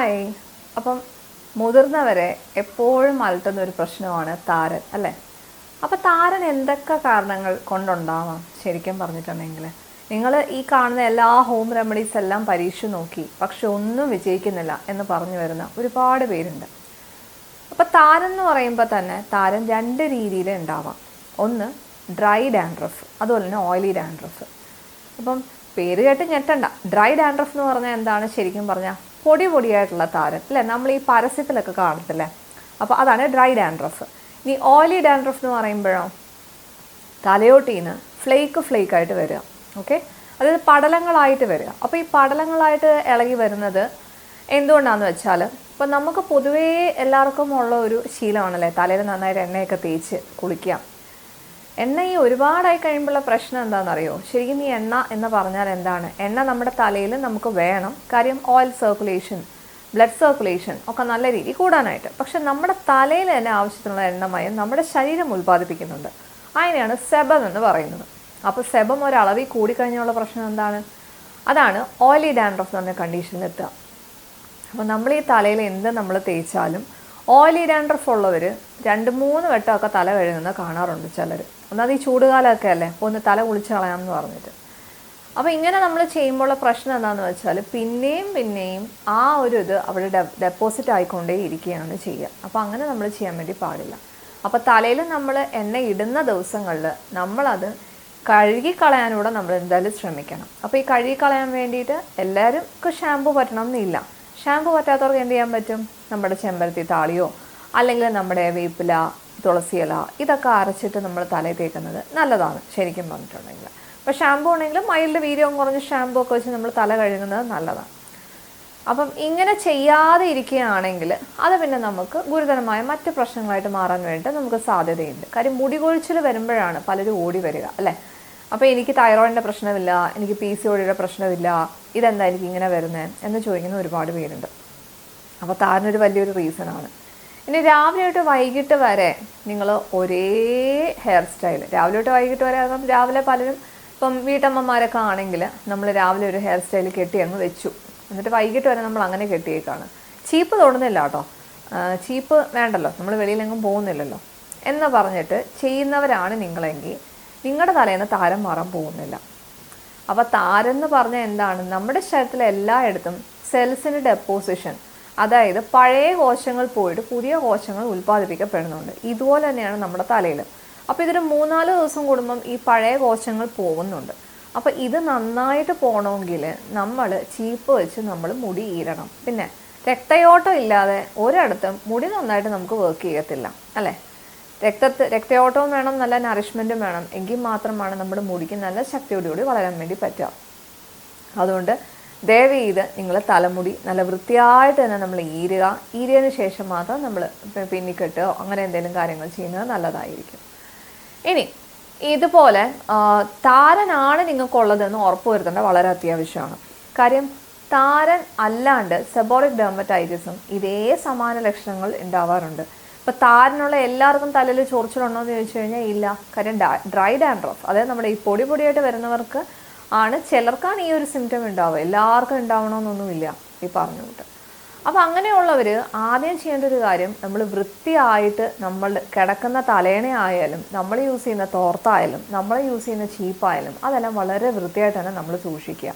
Hi അപ്പം മുതിർന്നവരെ എപ്പോഴും അലട്ടുന്ന ഒരു പ്രശ്നമാണ് താരൻ അല്ലേ? അപ്പോൾ താരൻ എന്തൊക്കെ കാരണങ്ങൾ കൊണ്ടുണ്ടാവാം? ശരിക്കും പറഞ്ഞിട്ടുണ്ടെങ്കിൽ നിങ്ങൾ ഈ കാണുന്ന എല്ലാ ഹോം റെമഡീസ് എല്ലാം പരീക്ഷ നോക്കി. പക്ഷെ ഒന്നും വിജയിക്കുന്നില്ല എന്ന് പറഞ്ഞു വരുന്ന ഒരുപാട് പേരുണ്ട്. അപ്പോൾ താരൻ എന്ന് പറയുമ്പോൾ തന്നെ താരൻ രണ്ട് രീതിയിൽ ഉണ്ടാവാം. ഒന്ന് ഡ്രൈ ഡാൻഡ്രഫ് അതുപോലെ തന്നെ ഓയിലി ഡാൻഡ്രഫ് അപ്പം പേര് കേട്ട് ഞെട്ടണ്ട. ഡ്രൈ ഡാൻഡ്രഫ് എന്ന് പറഞ്ഞാൽ എന്താണ്? ശരിക്കും പറഞ്ഞാൽ പൊടി പൊടിയായിട്ടുള്ള താരൻ അല്ലേ? നമ്മൾ ഈ പരസ്യത്തിലൊക്കെ കാണത്തില്ലേ? അപ്പോൾ അതാണ് ഡ്രൈ ഡാൻഡ്രഫ്. ഇനി ഓയിലി ഡാൻഡ്രഫ് എന്ന് പറയുമ്പോഴോ തലയോട്ടീന്ന് ഫ്ലേക്ക് ഫ്ലേക്ക് ആയിട്ട് വരിക ഓക്കെ? അതായത് പടലങ്ങളായിട്ട് വരിക. അപ്പോൾ ഈ പടലങ്ങളായിട്ട് ഇളകി വരുന്നത് എന്തുകൊണ്ടാണെന്ന് വെച്ചാൽ ഇപ്പം നമുക്ക് പൊതുവേ എല്ലാവർക്കും ഉള്ള ഒരു ശീലമാണല്ലേ? തലയിൽ നന്നായിട്ട് എണ്ണയൊക്കെ തേച്ച് കുളിക്കുക. എണ്ണ ഈ ഒരുപാടായി കഴിയുമ്പോഴുള്ള പ്രശ്നം എന്താണെന്നറിയോ? ശരിക്കും ഈ എണ്ണ എന്ന് പറഞ്ഞാൽ എന്താണ്? എണ്ണ നമ്മുടെ തലയിൽ നമുക്ക് വേണം. കാര്യം ഓയിൽ സർക്കുലേഷൻ ബ്ലഡ് സർക്കുലേഷൻ ഒക്കെ നല്ല രീതിയിൽ കൂടാനായിട്ട്. പക്ഷെ നമ്മുടെ തലയിൽ തന്നെ ആവശ്യത്തിനുള്ള എണ്ണമയം നമ്മുടെ ശരീരം ഉൽപ്പാദിപ്പിക്കുന്നുണ്ട് അതിനെയാണ് സെബം എന്ന് പറയുന്നത്. അപ്പോൾ സെബം ഒരളവിൽ കൂടിക്കഴിഞ്ഞുള്ള പ്രശ്നം എന്താണ്? അതാണ് ഓയിലി ഡാൻഡ്രഫ് എന്ന് പറഞ്ഞ കണ്ടീഷനിൽ എത്തുക. അപ്പോൾ നമ്മൾ ഈ തലയിൽ എന്ത് നമ്മൾ തേച്ചാലും ഓയിലി ഡാൻഡ്രഫ് ഉള്ളവർ രണ്ട് മൂന്ന് വട്ടമൊക്കെ തല കഴുകുന്ന കാണാറുണ്ട് ചിലർ ഒന്നാമത് ഈ ചൂടുകാലമൊക്കെ അല്ലേ? ഒന്ന് തല കുളിച്ച് കളയാമെന്ന് പറഞ്ഞിട്ട്. അപ്പോൾ ഇങ്ങനെ നമ്മൾ ചെയ്യുമ്പോഴുള്ള പ്രശ്നം എന്താണെന്ന് വെച്ചാൽ പിന്നെയും പിന്നെയും ആ ഒരു ഇത് അവിടെ ഡെപ്പോസിറ്റ് ആയിക്കൊണ്ടേ ഇരിക്കുകയാണ് ചെയ്യുക. അപ്പോൾ അങ്ങനെ നമ്മൾ ചെയ്യാൻ വേണ്ടി പാടില്ല. അപ്പോൾ തലയിൽ നമ്മൾ എണ്ണ ഇടുന്ന ദിവസങ്ങളിൽ നമ്മളത് കഴുകിക്കളയാനൂടെ നമ്മൾ എന്തായാലും ശ്രമിക്കണം. അപ്പോൾ ഈ കഴുകിക്കളയാൻ വേണ്ടിയിട്ട് എല്ലാവർക്കും ഷാമ്പു പറ്റണം എന്നില്ല. ഷാമ്പു പറ്റാത്തവർക്ക് എന്ത് ചെയ്യാൻ പറ്റും? നമ്മുടെ ചെമ്പരത്തി താളിയോ അല്ലെങ്കിൽ നമ്മുടെ വേപ്പില തുളസിയില ഇതൊക്കെ അരച്ചിട്ട് നമ്മൾ തലയിൽ തേക്കുന്നത് നല്ലതാണ് ശരിക്കും പറഞ്ഞിട്ടുണ്ടെങ്കിൽ. അപ്പോൾ ഷാമ്പു ആണെങ്കിലും മൈൽഡ് വീര്യവും കുറഞ്ഞ ഷാമ്പു ഒക്കെ വെച്ച് നമ്മൾ തല കഴുകുന്നത് നല്ലതാണ്. അപ്പം ഇങ്ങനെ ചെയ്യാതെ ഇരിക്കുകയാണെങ്കിൽ അത് പിന്നെ നമുക്ക് ഗുരുതരമായ മറ്റ് പ്രശ്നങ്ങളായിട്ട് മാറാൻ വേണ്ടിയിട്ട് നമുക്ക് സാധ്യതയുണ്ട്. കാര്യം മുടി കൊഴിച്ചിൽ വരുമ്പോഴാണ് പലരും ഓടി വരിക അല്ലേ? അപ്പോൾ എനിക്ക് തൈറോയിഡിന്റെ പ്രശ്നമില്ല എനിക്ക് പി സി ഒടിയുടെ പ്രശ്നമില്ല ഇതെന്താ ഇങ്ങനെ വരുന്നത് എന്ന് ചോദിക്കുന്ന ഒരുപാട് പേരുണ്ട്. അപ്പോൾ താരനൊരു വലിയൊരു റീസണാണ്. ഇനി രാവിലെ തൊട്ട് വൈകിട്ട് വരെ നിങ്ങൾ ഒരേ ഹെയർ സ്റ്റൈൽ രാവിലെ തൊട്ട് വൈകിട്ട് വരെ അപ്പം രാവിലെ പലരും ഇപ്പം വീട്ടമ്മമാരൊക്കെ ആണെങ്കിൽ നമ്മൾ രാവിലെ ഒരു ഹെയർ സ്റ്റൈൽ കെട്ടി അങ്ങ് വെച്ചു. എന്നിട്ട് വൈകിട്ട് വരെ നമ്മൾ അങ്ങനെ കെട്ടിയേക്കാണ്. ചീപ്പ് തൊടുന്നില്ല കേട്ടോ. ചീപ്പ് വേണ്ടല്ലോ. നമ്മൾ വെളിയിലെങ്ങും പോകുന്നില്ലല്ലോ. എന്ന് പറഞ്ഞിട്ട് ചെയ്യുന്നവരാണ് നിങ്ങളെങ്കിൽ നിങ്ങളുടെ തലേന്ന് താരം മാറാൻ പോകുന്നില്ല. അപ്പോൾ താരെന്ന് പറഞ്ഞാൽ എന്താണ്? നമ്മുടെ ശരീരത്തിലെ എല്ലായിടത്തും സെൽസിന് ഡെപ്പോസിഷൻ അതായത് പഴയ കോശങ്ങൾ പോയിട്ട് പുതിയ കോശങ്ങൾ ഉൽപ്പാദിപ്പിക്കപ്പെടുന്നുണ്ട്. ഇതുപോലെ തന്നെയാണ് നമ്മുടെ തലയിൽ അപ്പോൾ ഇതിന് മൂന്നാൽ ദിവസം കൂടുമ്പം ഈ പഴയ കോശങ്ങൾ പോകുന്നുണ്ട്. അപ്പോൾ ഇത് നന്നായിട്ട് പോകണമെങ്കിൽ നമ്മൾ ചീപ്പ് വെച്ച് നമ്മൾ മുടി ഈരണം. പിന്നെ രക്തയോട്ടം ഇല്ലാതെ ഒരിടത്തും മുടി നന്നായിട്ട് നമുക്ക് വർക്ക് ചെയ്യത്തില്ല. അല്ലേ? രക്തത്ത് രക്തയോട്ടവും വേണം നല്ല നറിഷ്മെന്റും വേണം. എങ്കിൽ മാത്രമാണ് നമ്മുടെ മുടിക്ക് നല്ല ശക്തിയോടുകൂടി വളരാൻ വേണ്ടി പറ്റുക. അതുകൊണ്ട് ദയവ് ചെയ്ത് നിങ്ങൾ തലമുടി നല്ല വൃത്തിയായിട്ട് തന്നെ നമ്മൾ ഈരുക. ഈരിയതിന് ശേഷം മാത്രം നമ്മൾ പിന്നിക്കെട്ടോ അങ്ങനെ എന്തെങ്കിലും കാര്യങ്ങൾ ചെയ്യുന്നത് നല്ലതായിരിക്കും. ഇനി ഇതുപോലെ താരനാണ് നിങ്ങൾക്കുള്ളതെന്ന് ഉറപ്പുവരുത്തേണ്ടത് വളരെ അത്യാവശ്യമാണ്. കാര്യം താരൻ അല്ലാണ്ട് സെബോറിക് ഡെർമറ്റൈറ്റിസും ഇതേ സമാന ലക്ഷണങ്ങൾ ഉണ്ടാവാറുണ്ട്. ഇപ്പം താരനുള്ള എല്ലാവർക്കും തലയിൽ ചൊറിച്ചിലുണ്ടോ എന്ന് ചോദിച്ചു കഴിഞ്ഞാൽ ഇല്ല. കാര്യം ഡ്രൈ ഡാൻഡ്രഫ് അതായത് നമ്മുടെ ഈ പൊടി പൊടിയായിട്ട് വരുന്നവർക്ക് ആണ് ചിലർക്കാണ് ഈ ഒരു സിംറ്റം ഉണ്ടാവുക. എല്ലാവർക്കും ഉണ്ടാവണമെന്നൊന്നുമില്ല ഈ പറഞ്ഞു കൂട്ട് അങ്ങനെയുള്ളവർ ആദ്യം ചെയ്യേണ്ട ഒരു കാര്യം നമ്മൾ വൃത്തിയായിട്ട് നമ്മൾ കിടക്കുന്ന തലേണയായാലും നമ്മൾ യൂസ് ചെയ്യുന്ന തോർത്തായാലും നമ്മൾ യൂസ് ചെയ്യുന്ന ചീപ്പായാലും അതെല്ലാം വളരെ വൃത്തിയായിട്ട് തന്നെ നമ്മൾ സൂക്ഷിക്കുക.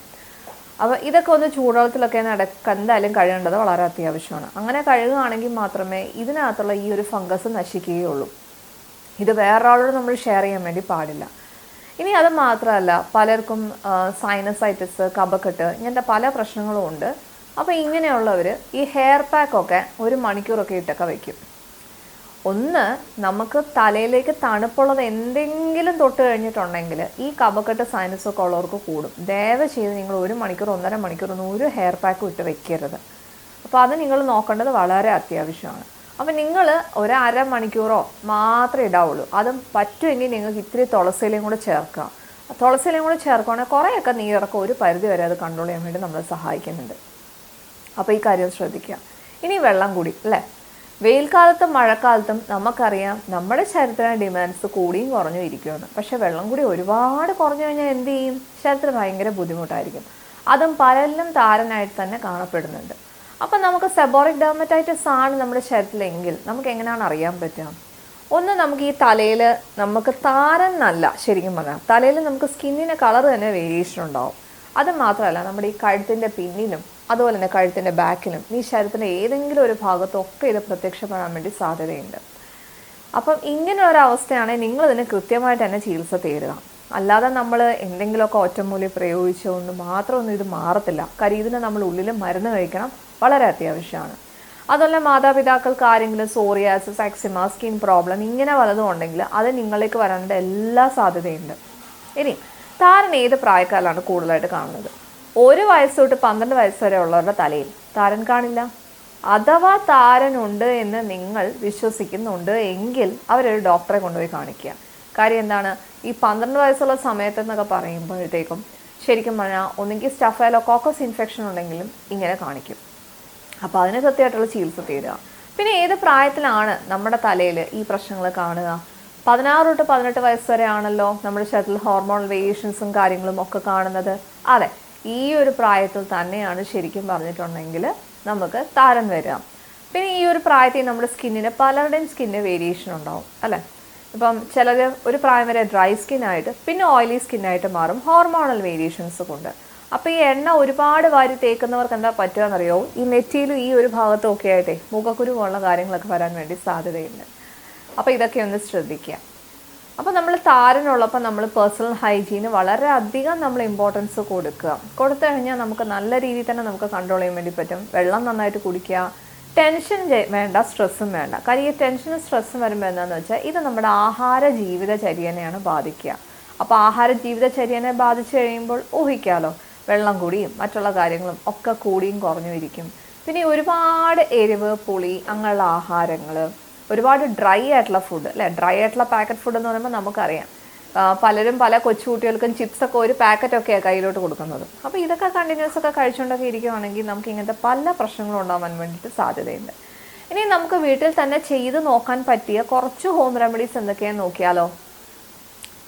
അപ്പോൾ ഇതൊക്കെ ഒന്ന് ചൂടുവെള്ളത്തിലൊക്കെ നടക്ക എന്തായാലും കഴുകേണ്ടത് വളരെ അത്യാവശ്യമാണ്. അങ്ങനെ കഴുകുകയാണെങ്കിൽ മാത്രമേ ഇതിനകത്തുള്ള ഈ ഒരു ഫംഗസ് നശിക്കുകയുള്ളൂ. ഇത് വേറൊരാളോട് നമ്മൾ ഷെയർ ചെയ്യാൻ വേണ്ടി പാടില്ല. ഇനി അത് മാത്രമല്ല പലർക്കും സൈനസൈറ്റിസ് കബക്കെട്ട് ഇങ്ങനത്തെ പല പ്രശ്നങ്ങളും ഉണ്ട്. അപ്പോൾ ഇങ്ങനെയുള്ളവർ ഈ ഹെയർ പാക്കൊക്കെ ഒരു മണിക്കൂറൊക്കെ ഇട്ടൊക്കെ വയ്ക്കും ഒന്ന് നമുക്ക് തലയിലേക്ക് തണുപ്പുള്ളത് എന്തെങ്കിലും തൊട്ട് കഴിഞ്ഞിട്ടുണ്ടെങ്കിൽ ഈ കഫക്കെട്ട് സൈനസൊക്കെ ഉള്ളവർക്ക് കൂടും. ദയവ് ചെയ്ത് നിങ്ങൾ ഒരു മണിക്കൂർ ഒന്നര മണിക്കൂർ ഒന്നും ഒരു ഹെയർ പാക്ക് ഇട്ട് വെക്കരുത്. അപ്പോൾ അത് നിങ്ങൾ നോക്കേണ്ടത് വളരെ അത്യാവശ്യമാണ്. അപ്പോൾ നിങ്ങൾ ഒരു അര മണിക്കൂറോ മാത്രമേ ഇടാവുള്ളൂ. അതും പറ്റുമെങ്കിൽ നിങ്ങൾക്ക് ഇത്തിരി തുളസിയിലും കൂടെ ചേർക്കുക തുളസിയിലും കൂടെ ചേർക്കുകയാണെങ്കിൽ കുറേയൊക്കെ നീരിറക്കം ഒരു പരിധി വരെ അത് കൺട്രോൾ ചെയ്യാൻ വേണ്ടി നമ്മളെ സഹായിക്കുന്നുണ്ട്. അപ്പോൾ ഈ കാര്യം ശ്രദ്ധിക്കുക. ഇനി വെള്ളം കൂടി അല്ലേ? വെയിൽക്കാലത്തും മഴക്കാലത്തും നമുക്കറിയാം നമ്മുടെ ശരീരത്തിന് ഡിമാൻഡ്സ് കൂടിയും കുറഞ്ഞു ഇരിക്കുമെന്ന് പക്ഷേ വെള്ളം കൂടി ഒരുപാട് കുറഞ്ഞു കഴിഞ്ഞാൽ എന്ത് ചെയ്യും? ശരീരത്തിന് ഭയങ്കര ബുദ്ധിമുട്ടായിരിക്കും. അതും പലരിലും താരനായിട്ട് തന്നെ കാണപ്പെടുന്നുണ്ട്. അപ്പം നമുക്ക് സെബോറിക് ഡെർമറ്റൈറ്റിസ് ആണ് നമ്മുടെ ശരീരത്തിലെങ്കിൽ നമുക്ക് എങ്ങനെയാണ് അറിയാൻ പറ്റുക? ഒന്ന് നമുക്ക് ഈ തലയിൽ നമുക്ക് താരൻ താരന്നല്ല ശരിക്കും പറഞ്ഞാൽ തലയിൽ നമുക്ക് സ്കിന്നിന് കളർ തന്നെ വേരിയേഷൻ ഉണ്ടാവും. അത് മാത്രമല്ല നമ്മുടെ ഈ കഴുത്തിന്റെ പിന്നിലും അതുപോലെ തന്നെ കഴുത്തിന്റെ ബാക്കിലും ഈ ശരീരത്തിന്റെ ഏതെങ്കിലും ഒരു ഭാഗത്തൊക്കെ ഇത് പ്രത്യക്ഷപ്പെടാൻ വേണ്ടി സാധ്യതയുണ്ട്. അപ്പം ഇങ്ങനെ ഒരു അവസ്ഥയാണെങ്കിൽ നിങ്ങൾ ഇതിന് കൃത്യമായിട്ട് തന്നെ ചികിത്സ തേരുക അല്ലാതെ നമ്മൾ എന്തെങ്കിലുമൊക്കെ ഒറ്റമൂലി പ്രയോഗിച്ചുകൊണ്ട് മാത്രമൊന്നും ഇത് മാറത്തില്ല. കാര്യം ഇതിന് നമ്മൾ ഉള്ളിൽ മരുന്ന് കഴിക്കണം വളരെ അത്യാവശ്യമാണ്. അതുപോലെ മാതാപിതാക്കൾക്ക് ആരെങ്കിലും സോറിയാസിസ് എക്സിമ സ്കിൻ പ്രോബ്ലം ഇങ്ങനെ വല്ലതും ഉണ്ടെങ്കിൽ അത് നിങ്ങളിലേക്ക് വരാനുള്ള എല്ലാ സാധ്യതയുണ്ട്. ഇനി താരൻ ഏത് പ്രായക്കാരിലാണ് കൂടുതലായിട്ട് കാണുന്നത്? ഒരു വയസ്സ് തൊട്ട് പന്ത്രണ്ട് വയസ്സ് വരെ ഉള്ളവരുടെ തലയിൽ താരൻ കാണില്ല. അഥവാ താരനുണ്ട് എന്ന് നിങ്ങൾ വിശ്വസിക്കുന്നുണ്ട് എങ്കിൽ അവരൊരു ഡോക്ടറെ കൊണ്ടുപോയി കാണിക്കുക. കാര്യം എന്താണ്? ഈ പന്ത്രണ്ട് വയസ്സുള്ള സമയത്ത് എന്നൊക്കെ പറയുമ്പോഴത്തേക്കും ശരിക്കും പറഞ്ഞാൽ ഒന്നെങ്കിൽ സ്റ്റഫൈലോ കോക്കസ് ഇൻഫെക്ഷൻ ഉണ്ടെങ്കിലും ഇങ്ങനെ കാണിക്കും. അപ്പോൾ അതിന് കൃത്യമായിട്ടുള്ള ചികിത്സ തേടുക. പിന്നെ ഏത് പ്രായത്തിലാണ് നമ്മുടെ തലയിൽ ഈ പ്രശ്നങ്ങൾ കാണുക? പതിനാറ് തൊട്ട് പതിനെട്ട് വയസ്സ് വരെയാണല്ലോ നമ്മുടെ ശരീരത്തിൽ ഹോർമോൺ വേരിയേഷൻസും കാര്യങ്ങളും ഒക്കെ കാണുന്നത്. അതെ ഈ ഒരു പ്രായത്തിൽ തന്നെയാണ് ശരിക്കും പറഞ്ഞിട്ടുണ്ടെങ്കിൽ നമുക്ക് താരം വരിക. പിന്നെ ഈ ഒരു പ്രായത്തിൽ നമ്മുടെ സ്കിന്നിന് പലരുടെയും സ്കിന്നിന് വേരിയേഷൻ ഉണ്ടാവും അല്ലേ? ഇപ്പം ചിലർ ഒരു പ്രായം വരെ ഡ്രൈ സ്കിന്നായിട്ട് പിന്നെ ഓയിലി സ്കിന്നായിട്ട് മാറും ഹോർമോണൽ വേരിയേഷൻസ് കൊണ്ട് അപ്പോൾ ഈ എണ്ണ ഒരുപാട് വാരി തേക്കുന്നവർക്ക് എന്താ പറ്റുക എന്നറിയോ? ഈ നെറ്റിയിലും ഈ ഒരു ഭാഗത്തും ഒക്കെ ആയിട്ടേ മുഖക്കുരു പോലുള്ള കാര്യങ്ങളൊക്കെ വരാൻ വേണ്ടി സാധ്യതയുണ്ട്. അപ്പോൾ ഇതൊക്കെ ഒന്ന് ശ്രദ്ധിക്കുക. അപ്പോൾ നമ്മൾ താരനുള്ളപ്പോൾ നമ്മൾ പേഴ്സണൽ ഹൈജീന് വളരെ അധികം നമ്മൾ ഇമ്പോർട്ടൻസ് കൊടുക്കുക. കൊടുത്തു കഴിഞ്ഞാൽ നമുക്ക് നല്ല രീതിയിൽ തന്നെ നമുക്ക് കൺട്രോൾ ചെയ്യാൻ വേണ്ടി പറ്റും. വെള്ളം നന്നായിട്ട് കുടിക്കുക. ടെൻഷൻ വേണ്ട സ്ട്രെസ്സും വേണ്ട. കാര്യം ഈ ടെൻഷനും സ്ട്രെസ്സും വരുമ്പോൾ എന്താണെന്ന് വെച്ചാൽ ഇത് നമ്മുടെ ആഹാര ജീവിതചര്യനെയാണ് ബാധിക്കുക. അപ്പോൾ ആഹാര ജീവിതചര്യനെ ബാധിച്ചു കഴിയുമ്പോൾ ഊഹിക്കാമല്ലോ വെള്ളം കൂടിയും മറ്റുള്ള കാര്യങ്ങളും ഒക്കെ കൂടിയും കുറഞ്ഞു ഇരിക്കും പിന്നെ ഒരുപാട് എരിവ് പുളി അങ്ങനെയുള്ള ആഹാരങ്ങൾ ഒരുപാട് ഡ്രൈ ആയിട്ടുള്ള ഫുഡ് അല്ലേ? ഡ്രൈ ആയിട്ടുള്ള പാക്കറ്റ് ഫുഡ് എന്ന് പറയുമ്പോൾ നമുക്കറിയാം. പലരും പല കൊച്ചുകുട്ടികൾക്കും ചിപ്സൊക്കെ ഒരു പാക്കറ്റൊക്കെയാണ് കയ്യിലോട്ട് കൊടുക്കുന്നത്. അപ്പോൾ ഇതൊക്കെ കണ്ടിന്യൂസ് ഒക്കെ കഴിച്ചുകൊണ്ടൊക്കെ ഇരിക്കുകയാണെങ്കിൽ നമുക്ക് ഇങ്ങനത്തെ പല പ്രശ്നങ്ങളും ഉണ്ടാവാൻ വേണ്ടിയിട്ട് സാധ്യതയുണ്ട്. ഇനി നമുക്ക് വീട്ടിൽ തന്നെ ചെയ്ത് നോക്കാൻ പറ്റിയ കുറച്ച് ഹോം റെമഡീസ് എന്തൊക്കെയാണെന്ന് നോക്കിയാലോ?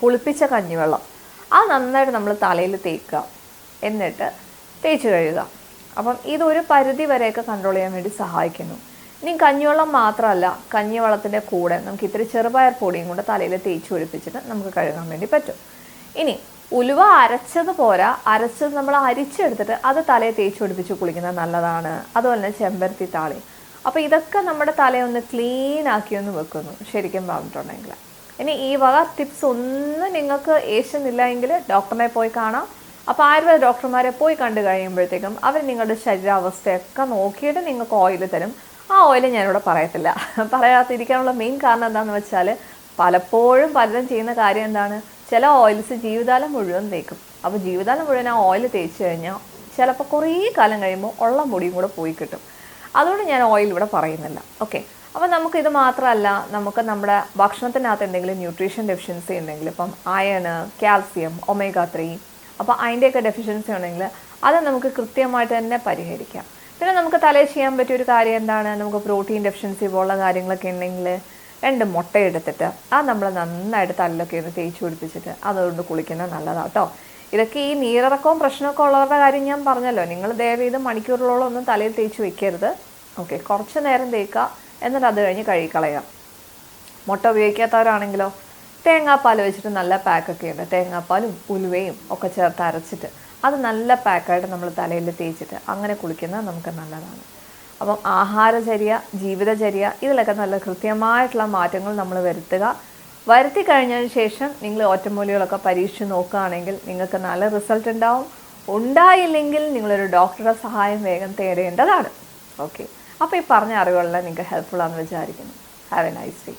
പുളിപ്പിച്ച കഞ്ഞിവെള്ളം. അത് നന്നായിട്ട് നമ്മൾ തലയിൽ തേക്കുക. എന്നിട്ട് തേച്ച് കഴുകുക. അപ്പം ഇതൊരു പരിധി വരെയൊക്കെ കൺട്രോൾ ചെയ്യാൻ വേണ്ടി സഹായിക്കുന്നു. ഇനി കഞ്ഞിവെള്ളം മാത്രമല്ല കഞ്ഞിവെള്ളത്തിന്റെ കൂടെ നമുക്ക് ഇത്തിരി ചെറുപയർ പൊടിയും കൂടെ തലയിൽ തേച്ച് ഒഴിപ്പിച്ചിട്ട് നമുക്ക് കഴുകാൻ വേണ്ടി പറ്റും. ഇനി ഉലുവ അരച്ചത് പോരാ അരച്ചത് നമ്മൾ അരിച്ചെടുത്തിട്ട് അത് തലയെ തേച്ച് പിടിപ്പിച്ച് കുളിക്കുന്നത് നല്ലതാണ്. അതുപോലെ തന്നെ ചെമ്പരത്തി താളി. അപ്പോൾ ഇതൊക്കെ നമ്മുടെ തലയൊന്ന് ക്ലീൻ ആക്കി ഒന്ന് വെക്കുന്നു ശരിക്കും പറഞ്ഞിട്ടുണ്ടെങ്കിൽ. ഇനി ഈ വക ടിപ്സ് ഒന്നും നിങ്ങൾക്ക് ഏഷ്യന്നില്ല എങ്കിൽ ഡോക്ടറിനെ പോയി കാണാം. അപ്പോൾ ആയുർവേദ ഡോക്ടർമാരെ പോയി കണ്ടു കഴിയുമ്പോഴത്തേക്കും അവർ നിങ്ങളുടെ ശരീരാവസ്ഥയൊക്കെ നോക്കിയിട്ട് നിങ്ങൾക്ക് ഓയിൽ തരും. ആ ഓയിൽ ഞാനിവിടെ പറയത്തില്ല. പറയാതിരിക്കാനുള്ള മെയിൻ കാരണം എന്താണെന്ന് വെച്ചാൽ പലപ്പോഴും പലരും ചെയ്യുന്ന കാര്യം എന്താണ്? ചില ഓയിൽസ് ജീവിതകാലം മുഴുവൻ തേക്കും. അപ്പോൾ ജീവിതകാലം മുഴുവൻ ആ ഓയിൽ തേച്ച് കഴിഞ്ഞാൽ ചിലപ്പോൾ കുറേ കാലം കഴിയുമ്പോൾ ഉള്ള മുടിയും കൂടെ പോയി കിട്ടും. അതുകൊണ്ട് ഞാൻ ഓയിൽ ഇവിടെ പറയുന്നില്ല. ഓക്കെ അപ്പോൾ നമുക്ക് ഇത് മാത്രമല്ല നമുക്ക് നമ്മുടെ ഭക്ഷണത്തിനകത്ത് എന്തെങ്കിലും ന്യൂട്രീഷൻ ഡെഫിഷ്യൻസി ഉണ്ടെങ്കിൽ ഇപ്പം അയണ് കാൽസ്യം ഒമേഗ ത്രീ അപ്പോൾ അതിന്റെയൊക്കെ ഡെഫിഷ്യൻസി ഉണ്ടെങ്കിൽ അത് നമുക്ക് കൃത്യമായിട്ട് തന്നെ പരിഹരിക്കാം. പിന്നെ നമുക്ക് തലയിൽ ചെയ്യാൻ പറ്റിയ ഒരു കാര്യം എന്താണ്? നമുക്ക് പ്രോട്ടീൻ ഡെഫിഷ്യൻസി പോലുള്ള കാര്യങ്ങളൊക്കെ ഉണ്ടെങ്കിൽ രണ്ട് മുട്ട എടുത്തിട്ട് അത് നമ്മൾ നന്നായിട്ട് തലയിലൊക്കെ ഒന്ന് തേച്ച് പിടിപ്പിച്ചിട്ട് അതുകൊണ്ട് കുളിക്കുന്നത് നല്ലതാണ് കേട്ടോ ഇതൊക്കെ ഈ നീരിറക്കവും പ്രശ്നമൊക്കെ ഉള്ളവരുടെ കാര്യം ഞാൻ പറഞ്ഞല്ലോ. നിങ്ങൾ ദയവേത് മണിക്കൂറുകളോളം ഒന്നും തലയിൽ തേച്ച് വെക്കരുത്. ഓക്കെ കുറച്ച് നേരം തേക്കുക. എന്നിട്ട് അത് കഴിഞ്ഞ് കഴുകിക്കളയുക. മുട്ട ഉപയോഗിക്കാത്തവരാണെങ്കിലോ തേങ്ങാപ്പാൽ വെച്ചിട്ട് നല്ല പാക്കൊക്കെ ഉണ്ട്. തേങ്ങാപ്പാലും ഉലുവയും ഒക്കെ ചേർത്ത് അരച്ചിട്ട് അത് നല്ല പാക്കായിട്ട് നമ്മൾ തലയിൽ തേച്ചിട്ട് അങ്ങനെ കുളിക്കുന്നത് നമുക്ക് നല്ലതാണ്. അപ്പം ആഹാരചര്യ ജീവിതചര്യ ഇതിലൊക്കെ നല്ല കൃത്യമായിട്ടുള്ള മാറ്റങ്ങൾ നമ്മൾ വരുത്തുക. വരുത്തി കഴിഞ്ഞതിന് ശേഷം നിങ്ങൾ ഒറ്റമൂലികളൊക്കെ പരീക്ഷിച്ച് നോക്കുകയാണെങ്കിൽ നിങ്ങൾക്ക് നല്ല റിസൾട്ട് ഉണ്ടാവും. ഉണ്ടായില്ലെങ്കിൽ നിങ്ങളൊരു ഡോക്ടറുടെ സഹായം വേഗം തേടേണ്ടതാണ്. ഓക്കെ. അപ്പോൾ ഈ പറഞ്ഞ അറിവുകളെല്ലാം നിങ്ങൾക്ക് ഹെൽപ്ഫുൾ ആണെന്ന് വിചാരിക്കുന്നു. Have A nice day